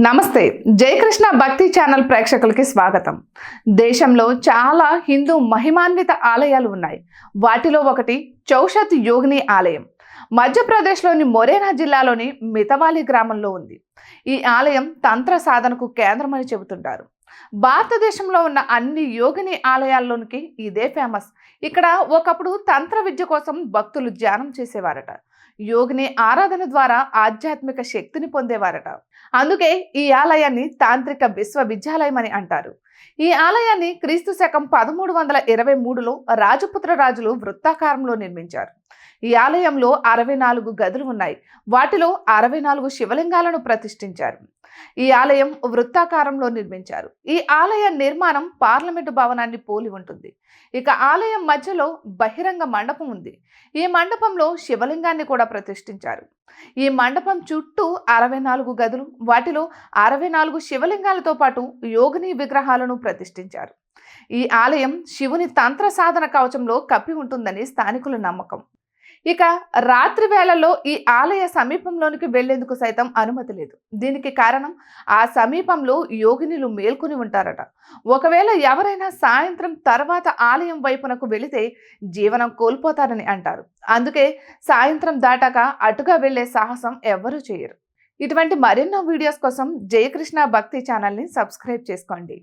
నమస్తే జయకృష్ణ భక్తి ఛానల్ ప్రేక్షకులకి స్వాగతం. దేశంలో చాలా హిందూ మహిమాన్విత ఆలయాలు ఉన్నాయి. వాటిలో ఒకటి చౌషత్ యోగిని ఆలయం. మధ్యప్రదేశ్లోని మొరేనా జిల్లాలోని మితవాలి గ్రామంలో ఉంది. ఈ ఆలయం తంత్ర సాధనకు కేంద్రమని చెబుతుంటారు. భారతదేశంలో ఉన్న అన్ని యోగిని ఆలయాల్లోనికి ఇదే ఫేమస్. ఇక్కడ ఒకప్పుడు తంత్ర విద్య కోసం భక్తులు ధ్యానం చేసేవారట. యోగిని ఆరాధన ద్వారా ఆధ్యాత్మిక శక్తిని పొందేవారట. అందుకే ఈ ఆలయాన్ని తాంత్రిక విశ్వవిద్యాలయం అని అంటారు. ఈ ఆలయాన్ని క్రీస్తు శకం పదమూడు వందల ఇరవై మూడులో రాజపుత్ర రాజులు వృత్తాకారంలో నిర్మించారు. ఈ ఆలయంలో అరవై నాలుగు గదులు ఉన్నాయి. వాటిలో అరవై నాలుగు శివలింగాలను ప్రతి ప్రతిష్ఠించారు. ఈ ఆలయం వృత్తాకారంలో నిర్మించారు. ఈ ఆలయ నిర్మాణం పార్లమెంటు భవనాన్ని పోలి ఉంటుంది. ఇక ఆలయం మధ్యలో బహిరంగ మండపం ఉంది. ఈ మండపంలో శివలింగాన్ని కూడా ప్రతిష్ఠించారు. ఈ మండపం చుట్టూ అరవై నాలుగు గదులు వాటిలో అరవై నాలుగు శివలింగాలతో పాటు యోగిని విగ్రహాలను ప్రతిష్ఠించారు. ఈ ఆలయం శివుని తంత్ర సాధన కవచంలో కప్పి ఉంటుందని స్థానికుల నమ్మకం. ఇక రాత్రి వేళల్లో ఈ ఆలయ సమీపంలోనికి వెళ్ళేందుకు సైతం అనుమతి లేదు. దీనికి కారణం ఆ సమీపంలో యోగినిలు మేల్కొని ఉంటారట. ఒకవేళ ఎవరైనా సాయంత్రం తర్వాత ఆలయం వైపునకు వెళితే జీవనం కోల్పోతారని అంటారు. అందుకే సాయంత్రం దాటాక అటుగా వెళ్ళే సాహసం ఎవ్వరూ చేయరు. ఇటువంటి మరెన్నో వీడియోస్ కోసం జయకృష్ణ భక్తి ఛానల్ని సబ్స్క్రైబ్ చేసుకోండి.